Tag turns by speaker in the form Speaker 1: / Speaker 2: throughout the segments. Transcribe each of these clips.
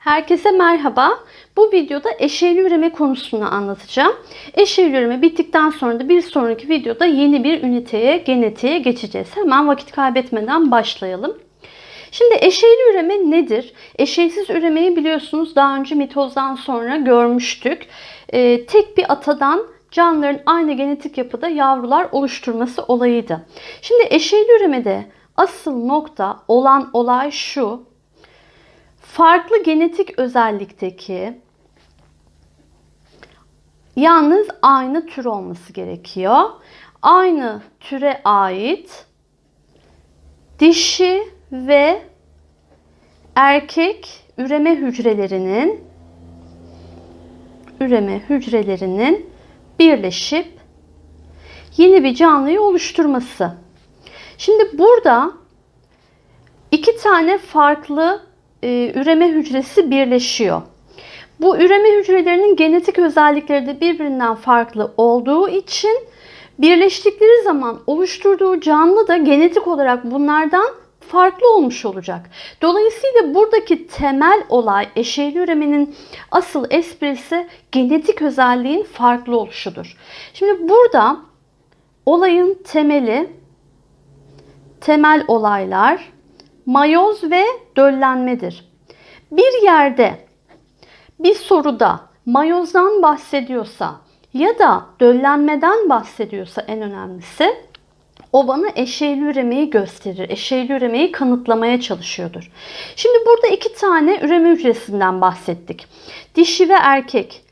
Speaker 1: Herkese merhaba. Bu videoda eşeyli üreme konusunu anlatacağım. Eşeyli üreme bittikten sonra da bir sonraki videoda yeni bir üniteye, genetiğe geçeceğiz. Hemen vakit kaybetmeden başlayalım. Şimdi eşeyli üreme nedir? Eşeysiz üremeyi biliyorsunuz daha önce mitozdan sonra görmüştük. Ee, tek bir atadan canlıların aynı genetik yapıda yavrular oluşturması olayıydı. Şimdi eşeyli üremede asıl nokta olan olay şu farklı genetik özellikteki yalnız aynı tür olması gerekiyor. Aynı türe ait dişi ve erkek üreme hücrelerinin üreme hücrelerinin birleşip yeni bir canlıyı oluşturması. Şimdi burada iki tane farklı e, üreme hücresi birleşiyor. Bu üreme hücrelerinin genetik özellikleri de birbirinden farklı olduğu için birleştikleri zaman oluşturduğu canlı da genetik olarak bunlardan farklı olmuş olacak. Dolayısıyla buradaki temel olay eşeyli üremenin asıl esprisi genetik özelliğin farklı oluşudur. Şimdi burada olayın temeli temel olaylar mayoz ve döllenmedir. Bir yerde bir soruda mayozdan bahsediyorsa ya da döllenmeden bahsediyorsa en önemlisi o bana eşeyli üremeyi gösterir. Eşeyli üremeyi kanıtlamaya çalışıyordur. Şimdi burada iki tane üreme hücresinden bahsettik. Dişi ve erkek.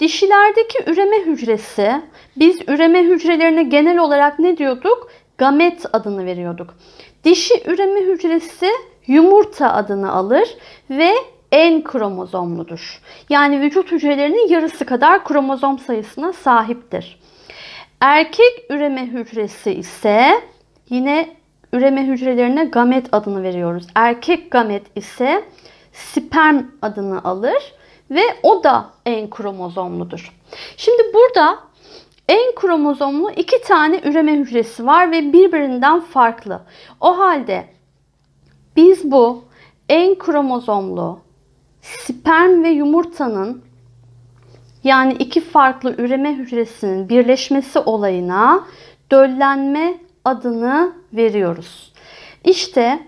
Speaker 1: Dişilerdeki üreme hücresi biz üreme hücrelerine genel olarak ne diyorduk? Gamet adını veriyorduk. Dişi üreme hücresi yumurta adını alır ve en kromozomludur. Yani vücut hücrelerinin yarısı kadar kromozom sayısına sahiptir. Erkek üreme hücresi ise yine üreme hücrelerine gamet adını veriyoruz. Erkek gamet ise sperm adını alır ve o da en kromozomludur. Şimdi burada en kromozomlu iki tane üreme hücresi var ve birbirinden farklı. O halde biz bu en kromozomlu sperm ve yumurtanın yani iki farklı üreme hücresinin birleşmesi olayına döllenme adını veriyoruz. İşte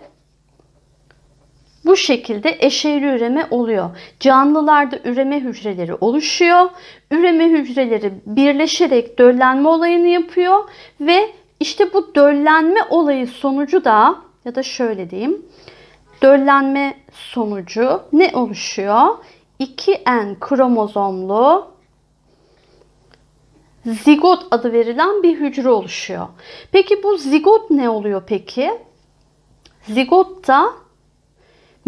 Speaker 1: bu şekilde eşeyli üreme oluyor. Canlılarda üreme hücreleri oluşuyor. Üreme hücreleri birleşerek döllenme olayını yapıyor ve işte bu döllenme olayı sonucu da ya da şöyle diyeyim. Döllenme sonucu ne oluşuyor? 2N kromozomlu zigot adı verilen bir hücre oluşuyor. Peki bu zigot ne oluyor peki? Zigot da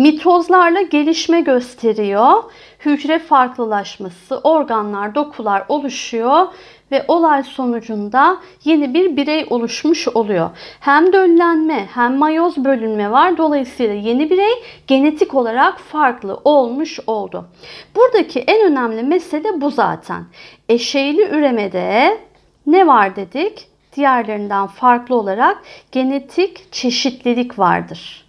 Speaker 1: mitozlarla gelişme gösteriyor. Hücre farklılaşması, organlar, dokular oluşuyor ve olay sonucunda yeni bir birey oluşmuş oluyor. Hem döllenme hem mayoz bölünme var. Dolayısıyla yeni birey genetik olarak farklı olmuş oldu. Buradaki en önemli mesele bu zaten. Eşeyli üremede ne var dedik? Diğerlerinden farklı olarak genetik çeşitlilik vardır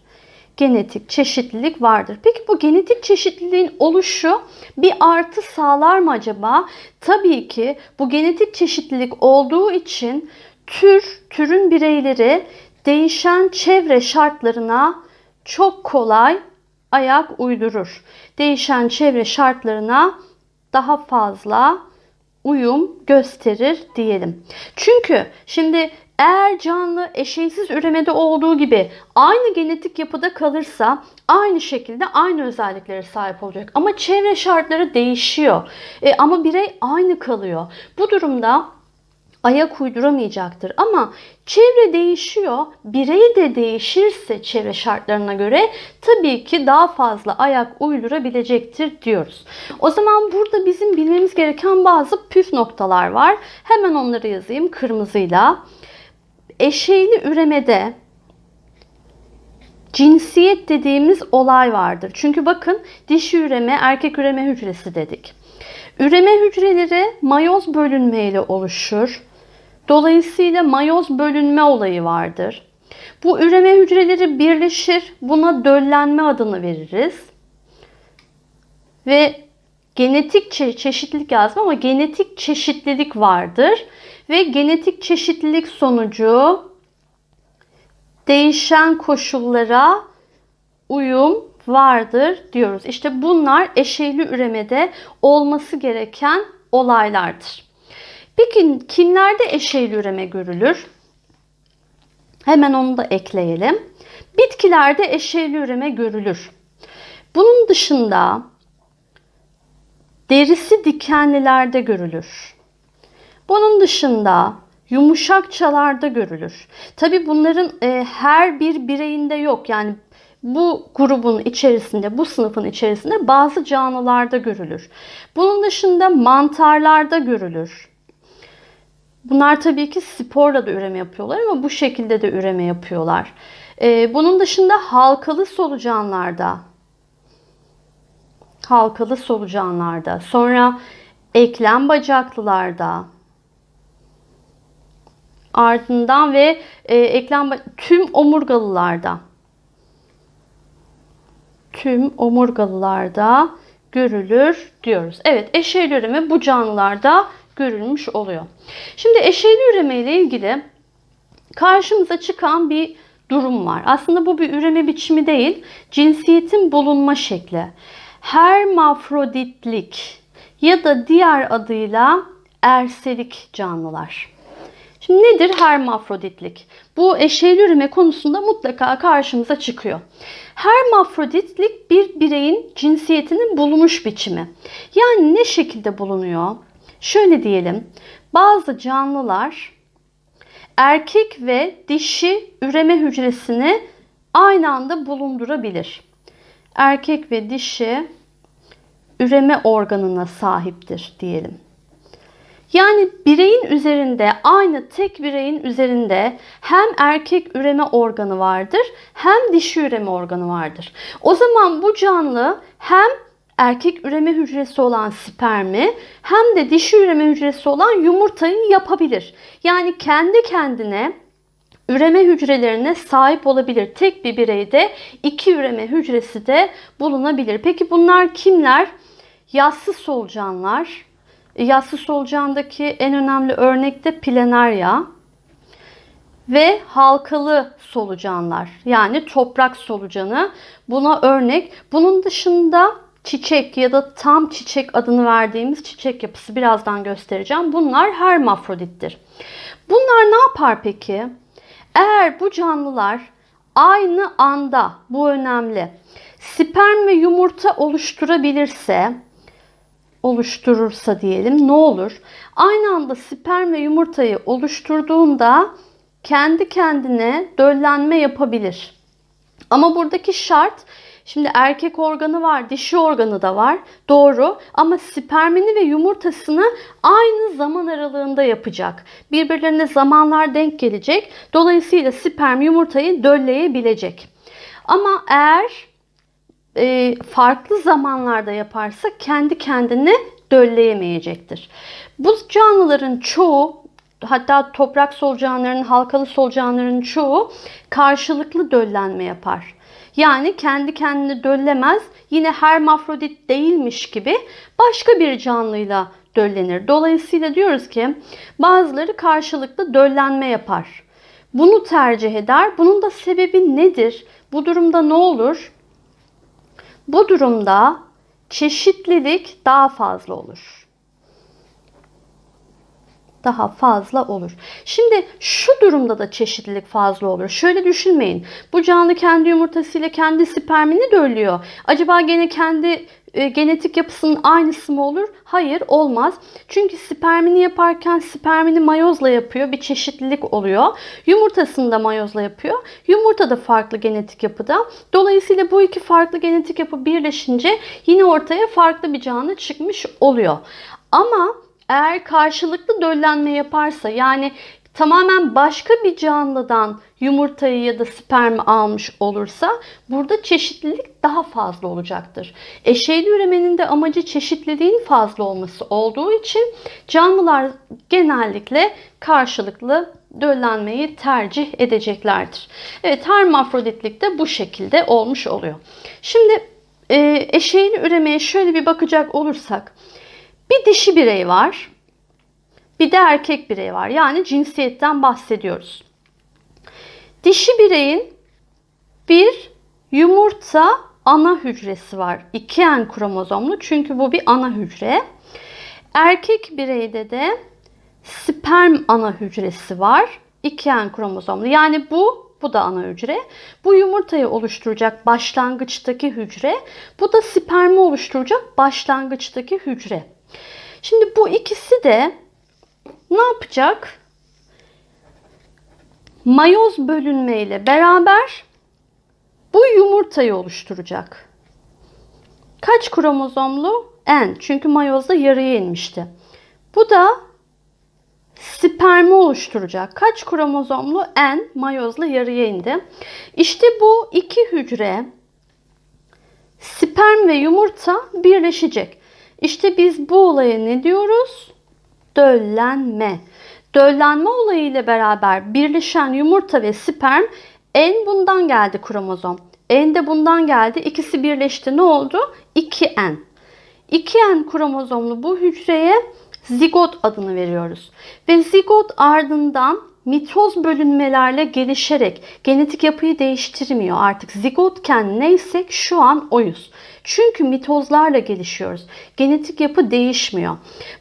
Speaker 1: genetik çeşitlilik vardır. Peki bu genetik çeşitliliğin oluşu bir artı sağlar mı acaba? Tabii ki bu genetik çeşitlilik olduğu için tür, türün bireyleri değişen çevre şartlarına çok kolay ayak uydurur. Değişen çevre şartlarına daha fazla uyum gösterir diyelim. Çünkü şimdi eğer canlı eşeysiz üremede olduğu gibi aynı genetik yapıda kalırsa aynı şekilde aynı özelliklere sahip olacak. Ama çevre şartları değişiyor. E, ama birey aynı kalıyor. Bu durumda ayak uyduramayacaktır. Ama çevre değişiyor, birey de değişirse çevre şartlarına göre tabii ki daha fazla ayak uydurabilecektir diyoruz. O zaman burada bizim bilmemiz gereken bazı püf noktalar var. Hemen onları yazayım kırmızıyla eşeyli üremede cinsiyet dediğimiz olay vardır. Çünkü bakın dişi üreme, erkek üreme hücresi dedik. Üreme hücreleri mayoz bölünmeyle oluşur. Dolayısıyla mayoz bölünme olayı vardır. Bu üreme hücreleri birleşir. Buna döllenme adını veririz. ve genetik çe- çeşitlilik yazdım ama genetik çeşitlilik vardır ve genetik çeşitlilik sonucu değişen koşullara uyum vardır diyoruz. İşte bunlar eşeyli üremede olması gereken olaylardır. Peki kimlerde eşeyli üreme görülür? Hemen onu da ekleyelim. Bitkilerde eşeyli üreme görülür. Bunun dışında derisi dikenlilerde görülür. Bunun dışında yumuşakçalarda görülür. Tabi bunların e, her bir bireyinde yok. Yani bu grubun içerisinde, bu sınıfın içerisinde bazı canlılarda görülür. Bunun dışında mantarlarda görülür. Bunlar tabii ki sporla da üreme yapıyorlar ama bu şekilde de üreme yapıyorlar. E, bunun dışında halkalı solucanlarda, halkalı solucanlarda, sonra eklem bacaklılarda, ardından ve e, eklem tüm omurgalılarda, tüm omurgalılarda görülür diyoruz. Evet, eşeyli üreme bu canlılarda görülmüş oluyor. Şimdi eşeyli üreme ile ilgili karşımıza çıkan bir durum var. Aslında bu bir üreme biçimi değil, cinsiyetin bulunma şekli. Hermafroditlik ya da diğer adıyla erselik canlılar. Şimdi nedir hermafroditlik? Bu eşeyli üreme konusunda mutlaka karşımıza çıkıyor. Hermafroditlik bir bireyin cinsiyetinin bulunmuş biçimi. Yani ne şekilde bulunuyor? Şöyle diyelim. Bazı canlılar erkek ve dişi üreme hücresini aynı anda bulundurabilir. Erkek ve dişi üreme organına sahiptir diyelim. Yani bireyin üzerinde aynı tek bireyin üzerinde hem erkek üreme organı vardır hem dişi üreme organı vardır. O zaman bu canlı hem erkek üreme hücresi olan spermi hem de dişi üreme hücresi olan yumurtayı yapabilir. Yani kendi kendine üreme hücrelerine sahip olabilir. Tek bir bireyde iki üreme hücresi de bulunabilir. Peki bunlar kimler? Yassı solucanlar. Yassı solucandaki en önemli örnek de planerya ve halkalı solucanlar yani toprak solucanı buna örnek. Bunun dışında çiçek ya da tam çiçek adını verdiğimiz çiçek yapısı birazdan göstereceğim. Bunlar hermafrodittir. Bunlar ne yapar peki? Eğer bu canlılar aynı anda bu önemli sperm ve yumurta oluşturabilirse oluşturursa diyelim ne olur? Aynı anda sperm ve yumurtayı oluşturduğunda kendi kendine döllenme yapabilir. Ama buradaki şart Şimdi erkek organı var, dişi organı da var. Doğru ama spermini ve yumurtasını aynı zaman aralığında yapacak. Birbirlerine zamanlar denk gelecek. Dolayısıyla sperm yumurtayı dölleyebilecek. Ama eğer e, farklı zamanlarda yaparsa kendi kendini dölleyemeyecektir. Bu canlıların çoğu hatta toprak solucanlarının, halkalı solucanların çoğu karşılıklı döllenme yapar. Yani kendi kendini döllemez. Yine hermafrodit değilmiş gibi başka bir canlıyla döllenir. Dolayısıyla diyoruz ki bazıları karşılıklı döllenme yapar. Bunu tercih eder. Bunun da sebebi nedir? Bu durumda ne olur? Bu durumda çeşitlilik daha fazla olur daha fazla olur. Şimdi şu durumda da çeşitlilik fazla olur. Şöyle düşünmeyin. Bu canlı kendi yumurtasıyla kendi spermini döllüyor. Acaba gene kendi e, genetik yapısının aynısı mı olur? Hayır olmaz. Çünkü spermini yaparken spermini mayozla yapıyor. Bir çeşitlilik oluyor. Yumurtasını da mayozla yapıyor. Yumurta da farklı genetik yapıda. Dolayısıyla bu iki farklı genetik yapı birleşince yine ortaya farklı bir canlı çıkmış oluyor. Ama eğer karşılıklı döllenme yaparsa yani tamamen başka bir canlıdan yumurtayı ya da spermi almış olursa burada çeşitlilik daha fazla olacaktır. Eşeyli üremenin de amacı çeşitliliğin fazla olması olduğu için canlılar genellikle karşılıklı döllenmeyi tercih edeceklerdir. Evet hermafroditlik de bu şekilde olmuş oluyor. Şimdi e, eşeğli üremeye şöyle bir bakacak olursak bir dişi birey var. Bir de erkek birey var. Yani cinsiyetten bahsediyoruz. Dişi bireyin bir yumurta ana hücresi var. 2N kromozomlu çünkü bu bir ana hücre. Erkek bireyde de sperm ana hücresi var. 2N kromozomlu. Yani bu bu da ana hücre. Bu yumurtayı oluşturacak başlangıçtaki hücre. Bu da spermi oluşturacak başlangıçtaki hücre. Şimdi bu ikisi de ne yapacak? Mayoz bölünme ile beraber bu yumurtayı oluşturacak. Kaç kromozomlu? N. Çünkü mayozda yarıya inmişti. Bu da spermi oluşturacak. Kaç kromozomlu? N. Mayozla yarıya indi. İşte bu iki hücre sperm ve yumurta birleşecek. İşte biz bu olaya ne diyoruz? Döllenme. Döllenme olayı ile beraber birleşen yumurta ve sperm N bundan geldi kromozom. N de bundan geldi. İkisi birleşti. Ne oldu? 2N. 2N kromozomlu bu hücreye zigot adını veriyoruz. Ve zigot ardından mitoz bölünmelerle gelişerek genetik yapıyı değiştirmiyor. Artık zigotken neysek şu an oyuz. Çünkü mitozlarla gelişiyoruz. Genetik yapı değişmiyor.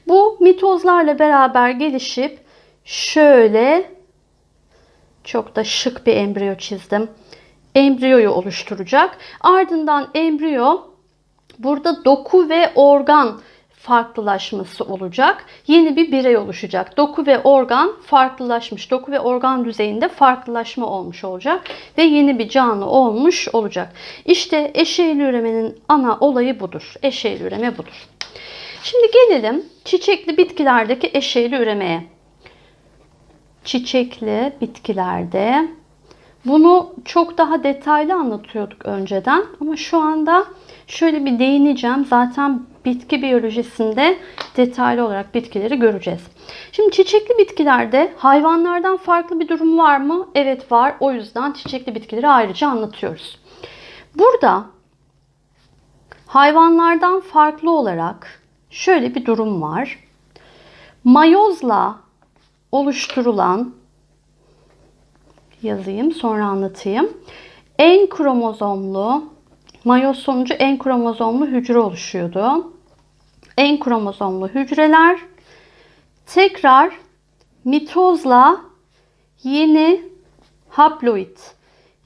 Speaker 1: Bu mitozlarla beraber gelişip şöyle çok da şık bir embriyo çizdim. Embriyoyu oluşturacak. Ardından embriyo burada doku ve organ farklılaşması olacak. Yeni bir birey oluşacak. Doku ve organ farklılaşmış. Doku ve organ düzeyinde farklılaşma olmuş olacak ve yeni bir canlı olmuş olacak. İşte eşeğli üremenin ana olayı budur. Eşeğli üreme budur. Şimdi gelelim çiçekli bitkilerdeki eşeğli üremeye. Çiçekli bitkilerde bunu çok daha detaylı anlatıyorduk önceden ama şu anda şöyle bir değineceğim. Zaten bitki biyolojisinde detaylı olarak bitkileri göreceğiz. Şimdi çiçekli bitkilerde hayvanlardan farklı bir durum var mı? Evet var. O yüzden çiçekli bitkileri ayrıca anlatıyoruz. Burada hayvanlardan farklı olarak şöyle bir durum var. Mayozla oluşturulan yazayım sonra anlatayım. En kromozomlu mayoz sonucu en kromozomlu hücre oluşuyordu. En kromozomlu hücreler tekrar mitozla yeni haploid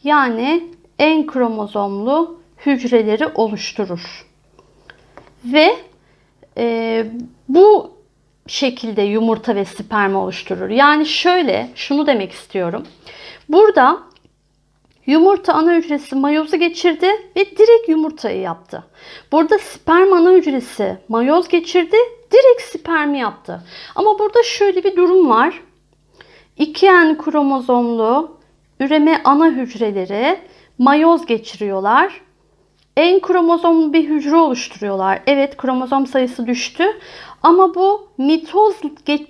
Speaker 1: yani en kromozomlu hücreleri oluşturur. Ve e, bu şekilde yumurta ve sperm oluşturur. Yani şöyle şunu demek istiyorum. Burada yumurta ana hücresi mayozu geçirdi ve direkt yumurtayı yaptı. Burada sperm ana hücresi mayoz geçirdi, direkt spermi yaptı. Ama burada şöyle bir durum var. 2N kromozomlu üreme ana hücreleri mayoz geçiriyorlar. En kromozomlu bir hücre oluşturuyorlar. Evet kromozom sayısı düştü. Ama bu mitoz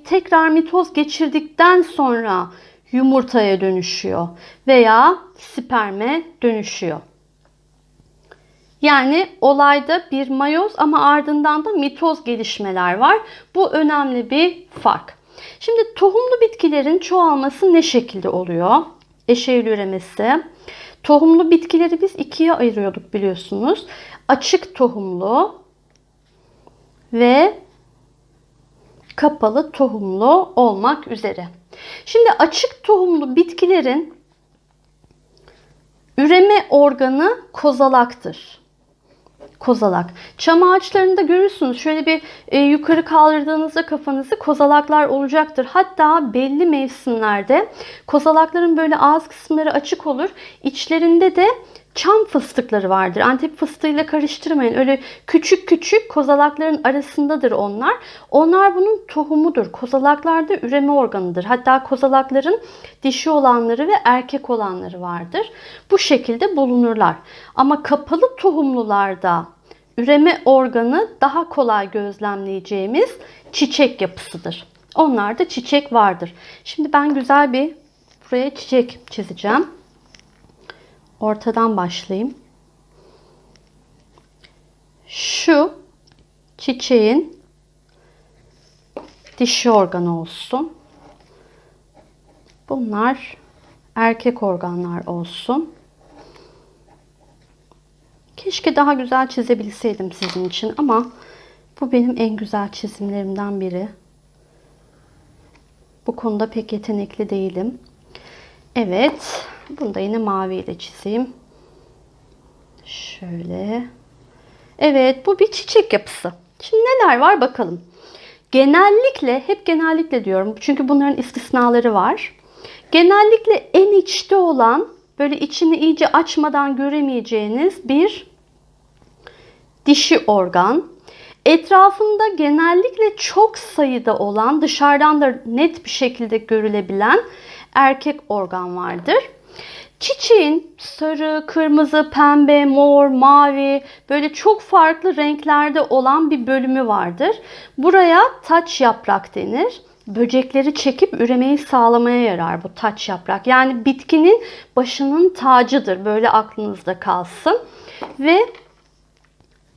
Speaker 1: tekrar mitoz geçirdikten sonra yumurtaya dönüşüyor veya sperme dönüşüyor. Yani olayda bir mayoz ama ardından da mitoz gelişmeler var. Bu önemli bir fark. Şimdi tohumlu bitkilerin çoğalması ne şekilde oluyor? Eşeğli üremesi. Tohumlu bitkileri biz ikiye ayırıyorduk biliyorsunuz. Açık tohumlu ve kapalı tohumlu olmak üzere. Şimdi açık tohumlu bitkilerin üreme organı kozalaktır. Kozalak. Çam ağaçlarında görürsünüz. Şöyle bir e, yukarı kaldırdığınızda kafanızı kozalaklar olacaktır. Hatta belli mevsimlerde kozalakların böyle ağız kısımları açık olur. İçlerinde de çam fıstıkları vardır. Antep fıstığıyla karıştırmayın. Öyle küçük küçük kozalakların arasındadır onlar. Onlar bunun tohumudur. Kozalaklarda üreme organıdır. Hatta kozalakların dişi olanları ve erkek olanları vardır. Bu şekilde bulunurlar. Ama kapalı tohumlularda üreme organı daha kolay gözlemleyeceğimiz çiçek yapısıdır. Onlarda çiçek vardır. Şimdi ben güzel bir buraya çiçek çizeceğim ortadan başlayayım. şu çiçeğin dişi organı olsun. Bunlar erkek organlar olsun. Keşke daha güzel çizebilseydim sizin için ama bu benim en güzel çizimlerimden biri. Bu konuda pek yetenekli değilim. Evet. Bunu da yine maviyle çizeyim. Şöyle. Evet bu bir çiçek yapısı. Şimdi neler var bakalım. Genellikle hep genellikle diyorum çünkü bunların istisnaları var. Genellikle en içte olan böyle içini iyice açmadan göremeyeceğiniz bir dişi organ. Etrafında genellikle çok sayıda olan dışarıdan da net bir şekilde görülebilen erkek organ vardır. Çiçeğin sarı, kırmızı, pembe, mor, mavi böyle çok farklı renklerde olan bir bölümü vardır. Buraya taç yaprak denir. Böcekleri çekip üremeyi sağlamaya yarar bu taç yaprak. Yani bitkinin başının tacıdır. Böyle aklınızda kalsın. Ve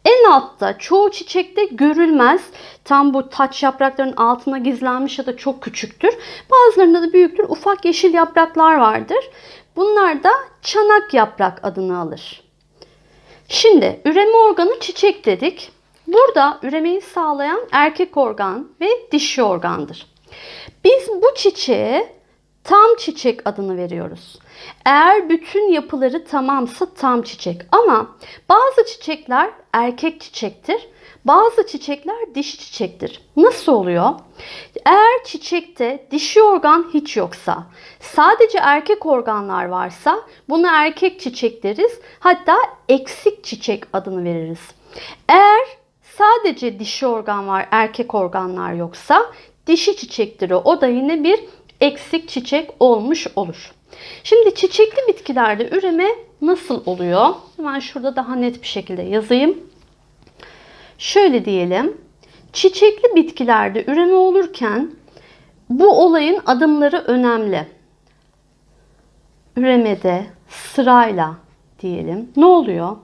Speaker 1: en altta çoğu çiçekte görülmez. Tam bu taç yaprakların altına gizlenmiş ya da çok küçüktür. Bazılarında da büyüktür. Ufak yeşil yapraklar vardır. Bunlar da çanak yaprak adını alır. Şimdi üreme organı çiçek dedik. Burada üremeyi sağlayan erkek organ ve dişi organdır. Biz bu çiçeğe tam çiçek adını veriyoruz. Eğer bütün yapıları tamamsa tam çiçek. Ama bazı çiçekler erkek çiçektir. Bazı çiçekler dişi çiçektir. Nasıl oluyor? Eğer çiçekte dişi organ hiç yoksa, sadece erkek organlar varsa buna erkek çiçek deriz. Hatta eksik çiçek adını veririz. Eğer sadece dişi organ var, erkek organlar yoksa dişi çiçektir o. O da yine bir eksik çiçek olmuş olur. Şimdi çiçekli bitkilerde üreme nasıl oluyor? Hemen şurada daha net bir şekilde yazayım. Şöyle diyelim. Çiçekli bitkilerde üreme olurken bu olayın adımları önemli. Üremede sırayla diyelim. Ne oluyor?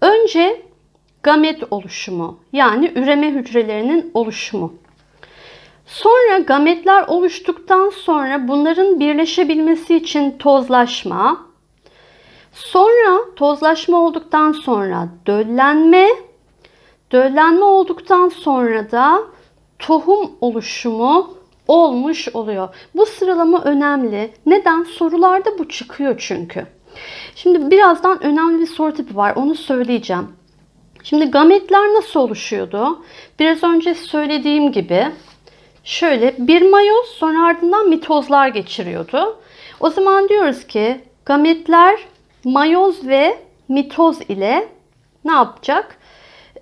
Speaker 1: Önce gamet oluşumu yani üreme hücrelerinin oluşumu. Sonra gametler oluştuktan sonra bunların birleşebilmesi için tozlaşma. Sonra tozlaşma olduktan sonra döllenme. Döllenme olduktan sonra da tohum oluşumu olmuş oluyor. Bu sıralama önemli. Neden? Sorularda bu çıkıyor çünkü. Şimdi birazdan önemli bir soru tipi var. Onu söyleyeceğim. Şimdi gametler nasıl oluşuyordu? Biraz önce söylediğim gibi şöyle bir mayoz sonra ardından mitozlar geçiriyordu. O zaman diyoruz ki gametler mayoz ve mitoz ile ne yapacak?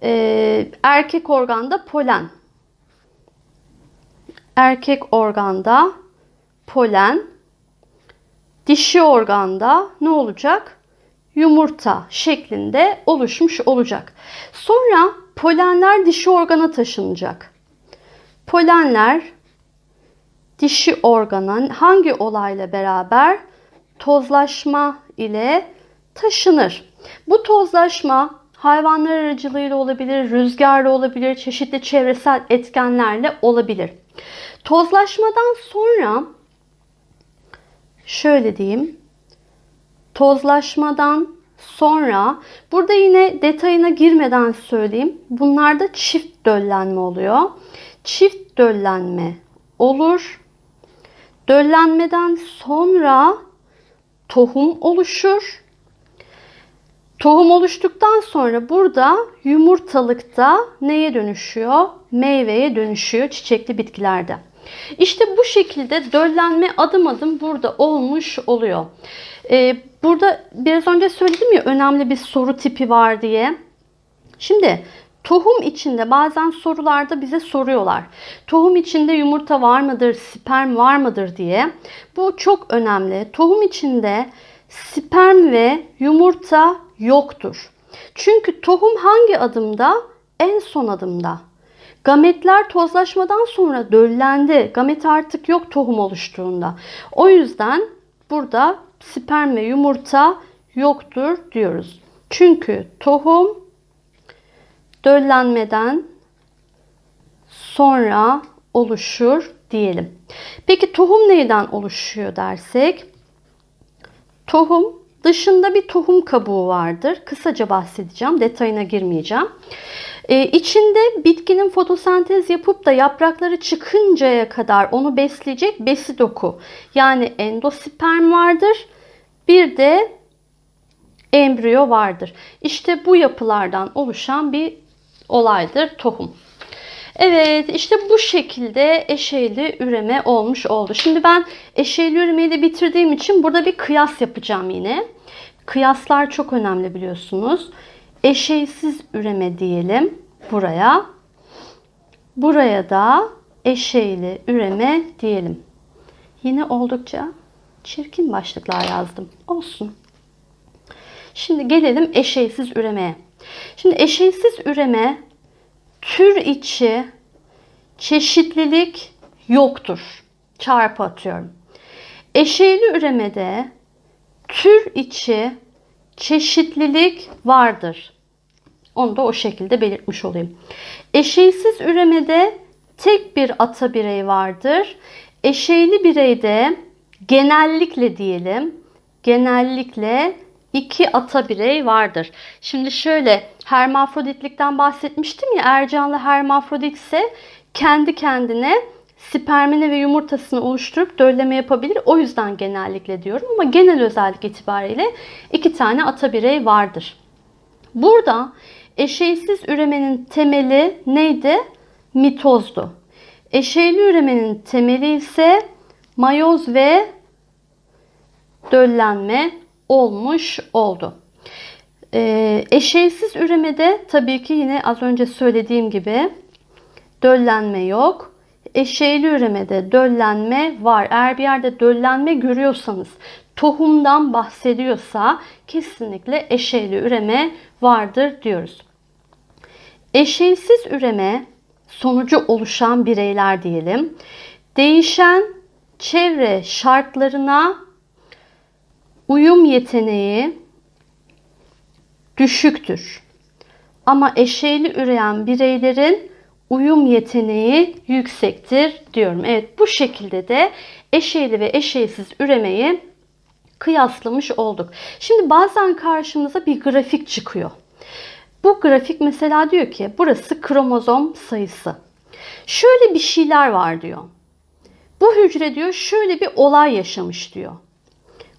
Speaker 1: Ee, erkek organda polen. Erkek organda polen. Dişi organda ne olacak? Yumurta şeklinde oluşmuş olacak. Sonra polenler dişi organa taşınacak. Polenler dişi organa hangi olayla beraber tozlaşma ile taşınır. Bu tozlaşma hayvanlar aracılığıyla olabilir, rüzgarla olabilir, çeşitli çevresel etkenlerle olabilir. Tozlaşmadan sonra şöyle diyeyim. Tozlaşmadan sonra burada yine detayına girmeden söyleyeyim. Bunlarda çift döllenme oluyor. Çift döllenme olur. Döllenmeden sonra tohum oluşur. Tohum oluştuktan sonra burada yumurtalıkta neye dönüşüyor? Meyveye dönüşüyor çiçekli bitkilerde. İşte bu şekilde döllenme adım adım burada olmuş oluyor. Ee, burada biraz önce söyledim ya önemli bir soru tipi var diye. Şimdi tohum içinde bazen sorularda bize soruyorlar. Tohum içinde yumurta var mıdır, sperm var mıdır diye. Bu çok önemli. Tohum içinde sperm ve yumurta yoktur. Çünkü tohum hangi adımda? En son adımda. Gametler tozlaşmadan sonra döllendi. Gamet artık yok tohum oluştuğunda. O yüzden burada sperm ve yumurta yoktur diyoruz. Çünkü tohum döllenmeden sonra oluşur diyelim. Peki tohum neyden oluşuyor dersek? Tohum dışında bir tohum kabuğu vardır. Kısaca bahsedeceğim. Detayına girmeyeceğim. Ee, içinde bitkinin fotosentez yapıp da yaprakları çıkıncaya kadar onu besleyecek besi doku. Yani endosperm vardır. Bir de embriyo vardır. İşte bu yapılardan oluşan bir olaydır tohum. Evet işte bu şekilde eşeyli üreme olmuş oldu. Şimdi ben eşeyli üremeyi de bitirdiğim için burada bir kıyas yapacağım yine. Kıyaslar çok önemli biliyorsunuz. Eşeysiz üreme diyelim buraya. Buraya da eşeyli üreme diyelim. Yine oldukça çirkin başlıklar yazdım. Olsun. Şimdi gelelim eşeysiz üremeye. Şimdi eşeysiz üreme tür içi çeşitlilik yoktur. Çarpı atıyorum. Eşeyli üremede tür içi çeşitlilik vardır. Onu da o şekilde belirtmiş olayım. Eşeysiz üremede tek bir ata birey vardır. Eşeyli bireyde genellikle diyelim, genellikle iki ata birey vardır. Şimdi şöyle hermafroditlikten bahsetmiştim ya Ercanlı hermafrodit ise kendi kendine spermini ve yumurtasını oluşturup dölleme yapabilir. O yüzden genellikle diyorum ama genel özellik itibariyle iki tane ata birey vardır. Burada eşeysiz üremenin temeli neydi? Mitozdu. Eşeyli üremenin temeli ise mayoz ve döllenme olmuş oldu. Ee, eşeysiz üremede tabii ki yine az önce söylediğim gibi döllenme yok. Eşeyli üremede döllenme var. Eğer bir yerde döllenme görüyorsanız, tohumdan bahsediyorsa kesinlikle eşeyli üreme vardır diyoruz. Eşeysiz üreme sonucu oluşan bireyler diyelim. Değişen çevre şartlarına uyum yeteneği düşüktür. Ama eşeyli üreyen bireylerin uyum yeteneği yüksektir diyorum. Evet bu şekilde de eşeyli ve eşeysiz üremeyi kıyaslamış olduk. Şimdi bazen karşımıza bir grafik çıkıyor. Bu grafik mesela diyor ki burası kromozom sayısı. Şöyle bir şeyler var diyor. Bu hücre diyor şöyle bir olay yaşamış diyor.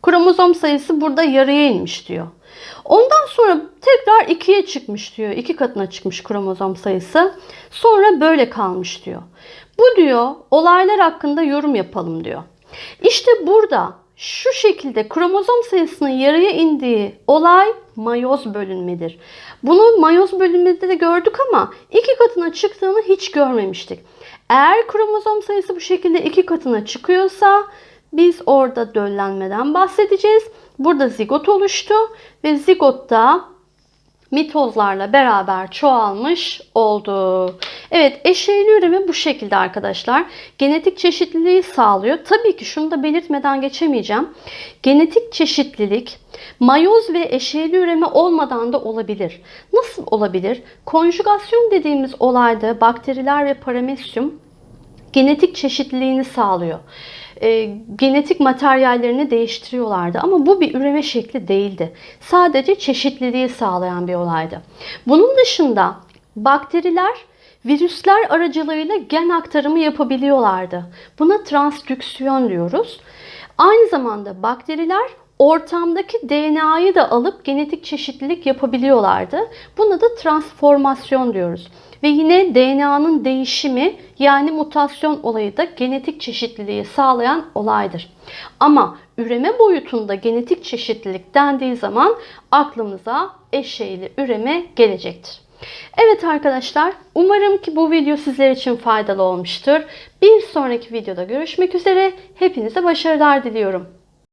Speaker 1: Kromozom sayısı burada yarıya inmiş diyor. Ondan sonra tekrar ikiye çıkmış diyor. İki katına çıkmış kromozom sayısı. Sonra böyle kalmış diyor. Bu diyor olaylar hakkında yorum yapalım diyor. İşte burada şu şekilde kromozom sayısının yarıya indiği olay mayoz bölünmedir. Bunu mayoz bölünmede de gördük ama iki katına çıktığını hiç görmemiştik. Eğer kromozom sayısı bu şekilde iki katına çıkıyorsa biz orada döllenmeden bahsedeceğiz. Burada zigot oluştu ve zigotta mitozlarla beraber çoğalmış oldu. Evet eşeyli üreme bu şekilde arkadaşlar. Genetik çeşitliliği sağlıyor. Tabii ki şunu da belirtmeden geçemeyeceğim. Genetik çeşitlilik mayoz ve eşeyli üreme olmadan da olabilir. Nasıl olabilir? Konjugasyon dediğimiz olayda bakteriler ve paramesyum genetik çeşitliliğini sağlıyor e, genetik materyallerini değiştiriyorlardı. Ama bu bir üreme şekli değildi. Sadece çeşitliliği sağlayan bir olaydı. Bunun dışında bakteriler virüsler aracılığıyla gen aktarımı yapabiliyorlardı. Buna transdüksiyon diyoruz. Aynı zamanda bakteriler ortamdaki DNA'yı da alıp genetik çeşitlilik yapabiliyorlardı. Buna da transformasyon diyoruz. Ve yine DNA'nın değişimi yani mutasyon olayı da genetik çeşitliliği sağlayan olaydır. Ama üreme boyutunda genetik çeşitlilik dendiği zaman aklımıza eşeğli üreme gelecektir. Evet arkadaşlar umarım ki bu video sizler için faydalı olmuştur. Bir sonraki videoda görüşmek üzere. Hepinize başarılar diliyorum.